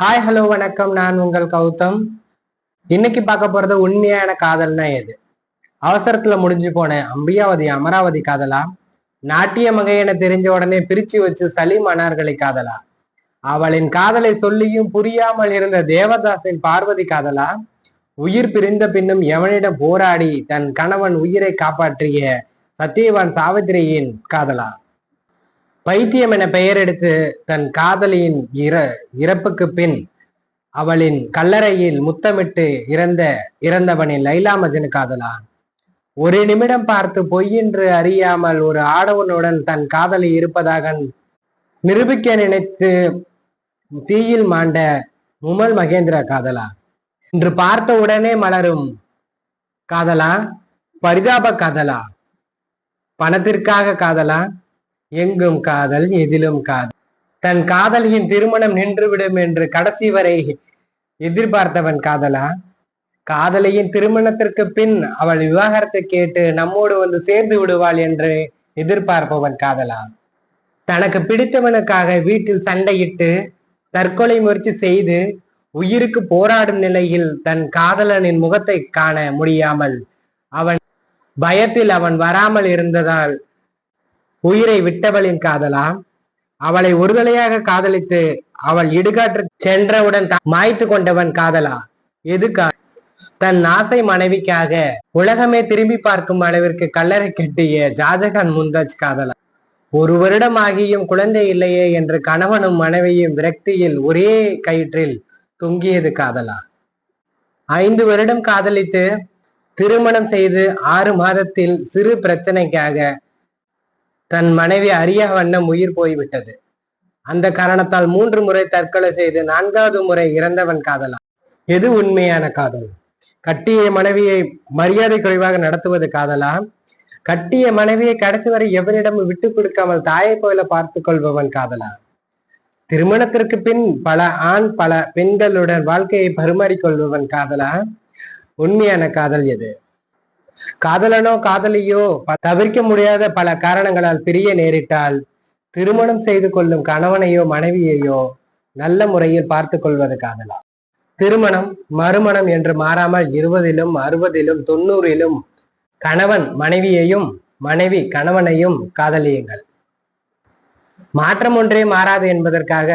Hi hello வணக்கம். நான் உங்கள் கௌதம். இன்னைக்கு பார்க்க போறது உண்மையான காதல்னா எது? அவசரத்துல முடிஞ்சு போன அம்பியாவதி அமராவதி காதலா? நாட்டிய மகை என தெரிஞ்ச உடனே பிரிச்சு வச்சு சலீம் அனார்களை காதலா? அவளின் காதலை சொல்லியும் புரியாமல் இருந்த தேவதாசின் பார்வதி காதலா? உயிர் பிரிந்த பின்னும் எவனிடம் போராடி தன் கணவன் உயிரை காப்பாற்றிய சத்தியவான் சாவித்திரியின் காதலா? பைத்தியம் என பெயர் எடுத்து தன் காதலியின் இற இறப்புக்கு பின் அவளின் கல்லறையில் முத்தமிட்டு இறந்த இறந்தவனின் லைலா மஜனு காதலா ஒரு நிமிடம் பார்த்து பொய்யென்று அறியாமல் ஒரு ஆடவனுடன் தன் காதலி இருப்பதாக நிரூபிக்க நினைத்து தீயில் மாண்ட முமல் மகேந்திர காதலா இன்று பார்த்த உடனே மலரும் காதலா பரிதாப காதலா பணத்திற்காக காதலா எங்கும் காதல் எதிலும் காதல். தன் காதலியின் திருமணம் நின்றுவிடும் என்று கடைசி வரை எதிர்பார்த்தவன் காதலா? காதலியின் திருமணத்திற்கு பின் அவள் விவாகரத்தை கேட்டு நம்மோடு வந்து சேர்ந்து விடுவாள் என்று எதிர்பார்ப்பவன் காதலா? தனக்கு பிடித்தவனுக்காக வீட்டில் சண்டையிட்டு தற்கொலை முயற்சி செய்து உயிருக்கு போராடும் நிலையில் தன் காதலனின் முகத்தை காண முடியாமல் அவன் பயத்தில் அவன் வராமல் இருந்ததால் உயிரை விட்டவளின் காதலா அவளை ஒருதலையாக காதலித்து அவள் இடுகாற்று சென்றவுடன் மாய்த்து கொண்டவன் காதலா? எதுக்கா? தன் ஆசை மனைவிக்காக உலகமே திரும்பி பார்க்கும் அளவிற்கு கல்லறை கட்டிய ஜாஜகான் முந்தாஜ் காதலா? ஒரு வருடம் ஆகியும் குழந்தை இல்லையே என்று கணவனும் மனைவியும் விரக்தியில் ஒரே கயிற்றில் தொங்கியது காதலா? ஐந்து வருடம் காதலித்து திருமணம் செய்து ஆறு மாதத்தில் சிறு பிரச்சனைக்காக தன் மனைவி அறிய வண்ணம் உயிர் போய்விட்டது. அந்த காரணத்தால் மூன்று முறை தற்கொலை செய்து நான்காவது முறை இறந்தவன் காதலா எது உண்மையான காதல்? கட்டிய மனைவியை மரியாதை குறைவாக நடத்துவது காதலா? கட்டிய மனைவியை கடைசி வரை எவரிடமும் விட்டு கொடுக்காமல் தாயை போல பார்த்து கொள்பவன் காதலா? திருமணத்திற்கு பின் பல ஆண் பல பெண்களுடன் வாழ்க்கையை பரிமாறிக்கொள்பவன் காதலா? உண்மையான காதல் எது? காதலனோ காதலியோ தவிர்க்க முடியாத பல காரணங்களால் பிரிய நேரிட்டால் திருமணம் செய்து கொள்ளும் கணவனையோ மனைவியையோ நல்ல முறையில் பார்த்து கொள்வது காதலா? திருமணம் மறுமணம் என்று மாறாமல் இருபதிலும் அறுபதிலும் தொண்ணூறிலும் கணவன் மனைவியையும் மனைவி கணவனையும் காதலியுங்கள். மாற்றம் ஒன்றே மாறாது என்பதற்காக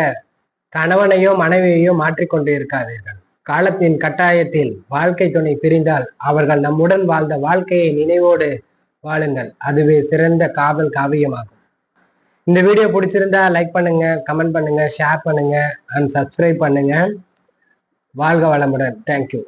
கணவனையோ மனைவியையோ மாற்றிக்கொண்டு இருக்காதீர்கள். காலத்தின் கட்டாயத்தில் வாழ்க்கை துணை பிரிந்தால் அவர்கள் நம்முடன் வாழ்ந்த வாழ்க்கையை நினைவோடு வாழுங்கள். அதுவே சிறந்த காதல் காவியமாகும். இந்த வீடியோ பிடிச்சிருந்தா லைக் பண்ணுங்க கமெண்ட் பண்ணுங்க ஷேர் பண்ணுங்க அண்ட் சப்ஸ்கிரைப் பண்ணுங்க. வாழ்க வளமுடன். தேங்க்யூ